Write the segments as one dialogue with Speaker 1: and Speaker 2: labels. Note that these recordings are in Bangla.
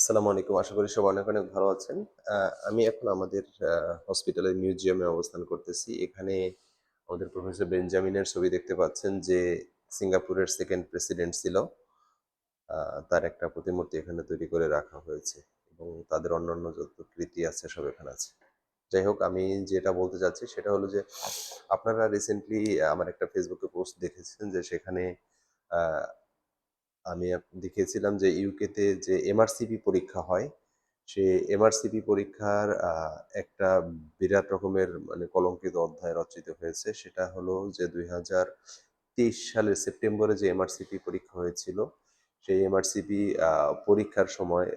Speaker 1: আসসালামু আলাইকুম। আশা করি সবাই অনেক অনেক ভালো আছেন। আমি এখন আমাদের হসপিটালের মিউজিয়ামে অবস্থান করতেছি। এখানে আমাদের প্রফেসর বেঞ্জামিনের ছবি দেখতে পাচ্ছেন যে সিঙ্গাপুরের সেকেন্ড প্রেসিডেন্ট ছিল। তার একটা প্রতিমূর্তি এখানে তৈরি করে রাখা হয়েছে এবং তাদের অন্যান্য যত কৃতি আছে সব এখানে আছে। যাই হোক, আমি যেটা বলতে চাচ্ছি সেটা হলো যে আপনারা রিসেন্টলি আমার একটা ফেসবুকে পোস্ট দেখেছেন যে সেখানে আমি দেখিয়েছিলাম যে ইউকেতে যে এমআরসিপি পরীক্ষা হয়, সে এমআরসিপি পরীক্ষার একটা বিরাট রকমের মানে কলঙ্কিত অধ্যায় রচিত হয়েছে। সেটা হলো যে দুই হাজার তেইশ সালের সেপ্টেম্বরে যে এমআরসিপি পরীক্ষা হয়েছিল, সেই এমআরসিপি পরীক্ষার সময়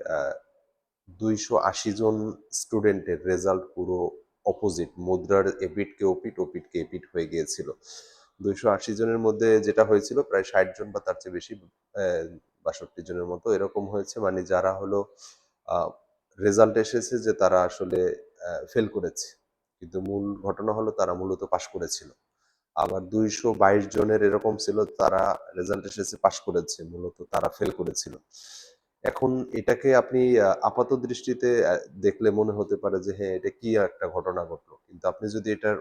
Speaker 1: দুইশো আশি জন স্টুডেন্টের রেজাল্ট পুরো অপোজিট মুদ্রার এপিটকে ওপিট ওপিটকে এপিট হয়ে গিয়েছিল। দুইশো আশি জনের মধ্যে যেটা হয়েছিল, প্রায় ষাট জন বা তার চেয়ে বেশি বাষট্টি জনের মতো এরকম হয়েছে। মানে যারা হলো রেজাল্ট এসেছে যে তারা আসলে ফেল করেছে। কিন্তু মূল ঘটনা হলো তারা মূলত পাশ করেছিল। আবার দুইশো বাইশ জনের এরকম ছিল, তারা রেজাল্ট এসেছে পাশ করেছে, মূলত তারা ফেল করেছিল। এখন এটাকে আপনি আপাত দৃষ্টিতে দেখলে মনে হতে পারে যে হ্যাঁ এটা কি একটা ঘটনা ঘটলো? কিন্তু আপনি যদি এটার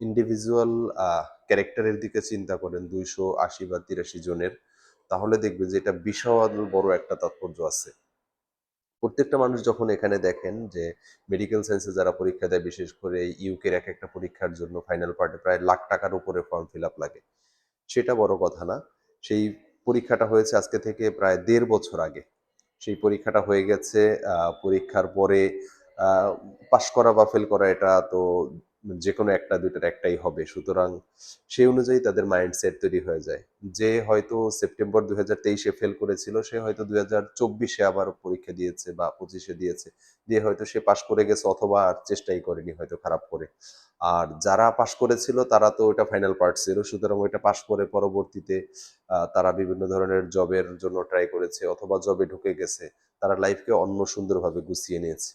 Speaker 1: ইন্ডিভিজুয়াল ক্যারেক্টারের দিকে চিন্তা করেন দুইশো আশি বা তিরাশি জনের, তাহলে দেখবেন যে এটা বিশাল বড় একটা তাৎপর্য আছে। প্রত্যেকটা মানুষ যখন এখানে দেখেন যে মেডিকেল সায়েন্সে যারা পরীক্ষা দেয়, বিশেষ করে ইউকের এক একটা পরীক্ষার জন্য ফাইনাল পার্টে প্রায় লাখ টাকার উপরে ফর্ম ফিল আপ লাগে। সেটা বড় কথা না। সেই পরীক্ষাটা হয়েছে আজকে থেকে প্রায় দেড় বছর আগে। সেই পরীক্ষাটা হয়ে গেছে পরীক্ষার পরে পাশ করা বা ফেল করা এটা তো যে কোনো একটা, দুইটার একটাই হবে। সুতরাং সেই অনুযায়ী তাদের মাইন্ডসেট তৈরি হয়ে যায়। যে হয়তো সেপ্টেম্বর দুই হাজার তেইশে ফেল করেছিল, সে হয়তো দুই হাজার চব্বিশে আবার পরীক্ষা দিয়েছে বা পঁচিশে দিয়েছে। দিয়ে হয়তো সে পাশ করে গেছে অথবা আর চেষ্টাই করেনি হয়তো খারাপ করে। আর যারা পাশ করেছিল, তারা তো ওটা ফাইনাল পার্ট ছিল। সুতরাং ওইটা পাশ করে পরবর্তীতে তারা বিভিন্ন ধরনের জবের জন্য ট্রাই করেছে অথবা জবে ঢুকে গেছে। তারা লাইফকে অন্য সুন্দরভাবে গুছিয়ে নিয়েছে।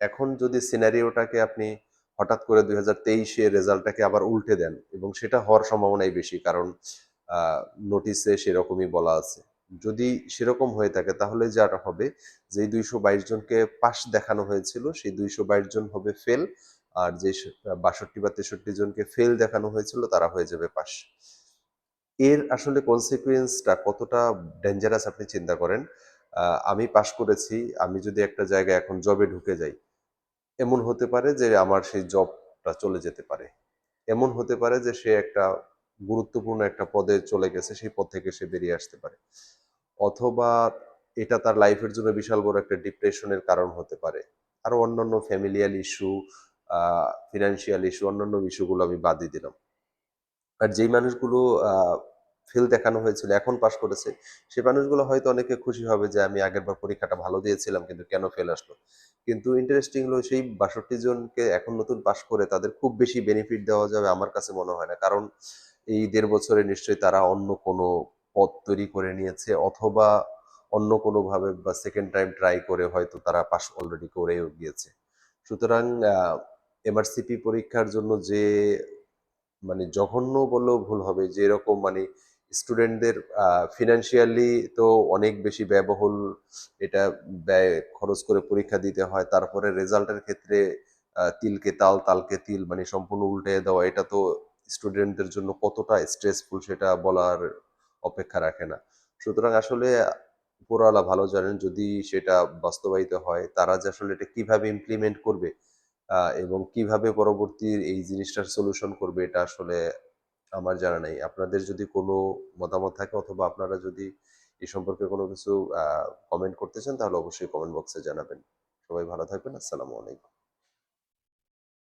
Speaker 1: এখন যদি সিনারিওটাকে আপনি হঠাৎ করে দুই হাজার তেইশে রেজাল্টটাকে আবার উল্টে দেন এবং সেটা হওয়ার সম্ভাবনাই বেশি, কারণ নোটিসে সেরকমই বলা আছে। যদি সেরকম হয়ে থাকে, তাহলে যেটা হবে, যে দুইশো বাইশ জনকে পাস দেখানো হয়েছিল, সেই দুইশো বাইশ জন হবে ফেল, আর যে বাষট্টি বা তেষট্টি জনকে ফেল দেখানো হয়েছিল, তারা হয়ে যাবে পাস এর আসলে কনসিকুয়েন্সটা কতটা ডেঞ্জারাস আপনি চিন্তা করেন? আমি পাশ করেছি, আমি যদি একটা জায়গায় এখন জবে ঢুকে যাই এমন হতে পারে যে আমার সেই জবটা চলে যেতে পারে। এমন হতে পারে যে সে একটা গুরুত্বপূর্ণ একটা পদে চলে গেছে, সেই পদ থেকে সে বেরিয়ে আসতে পারে। অথবা এটা তার লাইফের জন্য বিশাল বড় একটা ডিপ্রেশনের কারণ হতে পারে। আরও অন্যান্য ফ্যামিলিয়াল ইস্যু ফিনান্সিয়াল ইস্যু অন্যান্য ইস্যুগুলো আমি বাদই দিলাম। আর যেই মানুষগুলো ফেল দেখানো হয়েছিল, এখন পাশ করেছে, সে মানুষগুলো হয়তো অনেকে খুশি হবে যে আমি আগের বার পরীক্ষাটা ভালো দিয়েছিলাম, কিন্তু কেন ফেল আসলো? কিন্তু ইন্টারেস্টিং হলো সেই বাষট্টি জনকে এখন নতুন পাশ করে তাদের খুব বেশি বেনিফিট দেওয়া যাবে আমার কাছে মনে হয় না। কারণ এই দেড় বছরে নিশ্চয়ই তারা অন্য কোনো পদ তৈরি করে নিয়েছে অথবা অন্য কোনোভাবে বা সেকেন্ড টাইম ট্রাই করে হয়তো তারা পাশ অলরেডি করেও গিয়েছে। সুতরাং এমআরসিপি পরীক্ষার জন্য যে মানে জঘন্য বললেও ভুল হবে যে এরকম মানে স্টুডেন্টদের ফিনান্সিয়ালি তো অনেক বেশি ব্যয়বহুল এটা ব্যয় খরচ করে পরীক্ষা দিতে হয়। তারপরে রেজাল্টের ক্ষেত্রে তিলকে তাল, তালকে তিল মানে সম্পূর্ণ উল্টে দেওয়া, এটা তো স্টুডেন্টদের জন্য কতটা স্ট্রেসফুল সেটা বলার অপেক্ষা রাখে না। সুতরাং আসলে উপরওয়ালা ভালো জানেন, যদি সেটা বাস্তবায়িত হয়, তারা যে আসলে এটা কীভাবে ইমপ্লিমেন্ট করবে এবং কীভাবে পরবর্তী এই জিনিসটার সলিউশন করবে, এটা আসলে আমার জানা নাই। আপনাদের যদি কোনো মতামত থাকে অথবা আপনারা যদি এ সম্পর্কে কোনো কিছু কমেন্ট করতে চান তাহলে অবশ্যই কমেন্ট বক্সে জানাবেন। সবাই ভালো থাকবেন। আসসালামু আলাইকুম।